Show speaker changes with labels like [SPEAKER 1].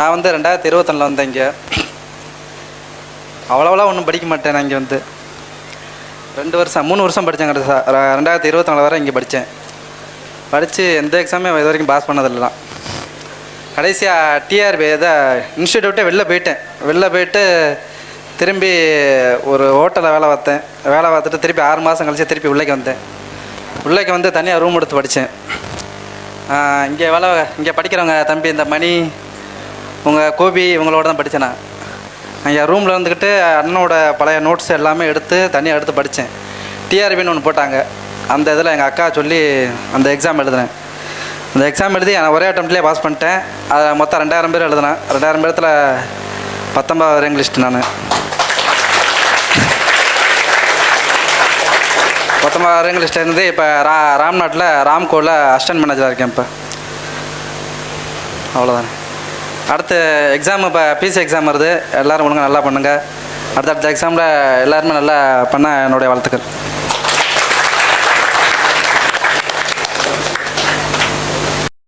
[SPEAKER 1] நான் வந்து ரெண்டாயிரத்தி இருபத்தொன்னில் வந்தேன் இங்கே அவ்வளோவெல்லாம் ஒன்றும் படிக்க மாட்டேன் நான் இங்கே வந்து. ரெண்டு வருஷம் மூணு வருஷம் படித்தேன் கடைசி ரெண்டாயிரத்தி இருபத்தொன்னு வரை இங்கே படித்தேன். படித்து எந்த எக்ஸாமே இது வரைக்கும் பாஸ் பண்ணதில்லாம் கடைசியாக டிஆர்பி இதை இன்ஸ்டியூட்டை வெளில போயிட்டேன். வெளில போயிட்டு திரும்பி ஒரு ஹோட்டலில் வேலை பார்த்தேன். வேலை பார்த்துட்டு திருப்பி ஆறு மாதம் கழிச்சு திருப்பி உள்ளேக்கு வந்தேன். உள்ளேக்கு வந்து தனியாக ரூம் எடுத்து படித்தேன். இங்கே வேலை இங்கே படிக்கிறவங்க தம்பி இந்த மணி உங்கள் கோபி இவங்களோட தான் படித்தேன் நான். அங்கே ரூமில் இருந்துக்கிட்டு அண்ணனோட பழைய நோட்ஸ் எல்லாமே எடுத்து தனியாக எடுத்து படித்தேன் டிஆர்பின்னு ஒன்று போட்டாங்க. அந்த இதில் எங்கள் அக்கா சொல்லி அந்த எக்ஸாம் எழுதினேன். அந்த எக்ஸாம் எழுதி நான் ஒரே அட்டம்ப்ட்லேயே பாஸ் பண்ணிட்டேன். அதில் மொத்தம் ரெண்டாயிரம் பேர் எழுதினேன் ரெண்டாயிரம் பேரத்தில் பத்தொம்பது ரேங்க் லிஸ்ட் நான். பத்தொம்பது ரேங்க் லிஸ்ட்டில் இருந்து இப்போ ரா ராம்நாட்டில் ராம்கோவில் அசிஸ்டன்ட் மேனேஜராக இருக்கேன் இப்போ. அவ்வளோதானே அடுத்த எக்ஸாம் இப்போ பிசி எக்ஸாம் வருது. எல்லோரும் ஒழுங்காக நல்லா பண்ணுங்கள் அடுத்தடுத்த எக்ஸாமில் எல்லாருமே நல்லா பண்ண என்னுடைய வாழ்த்துக்கள்.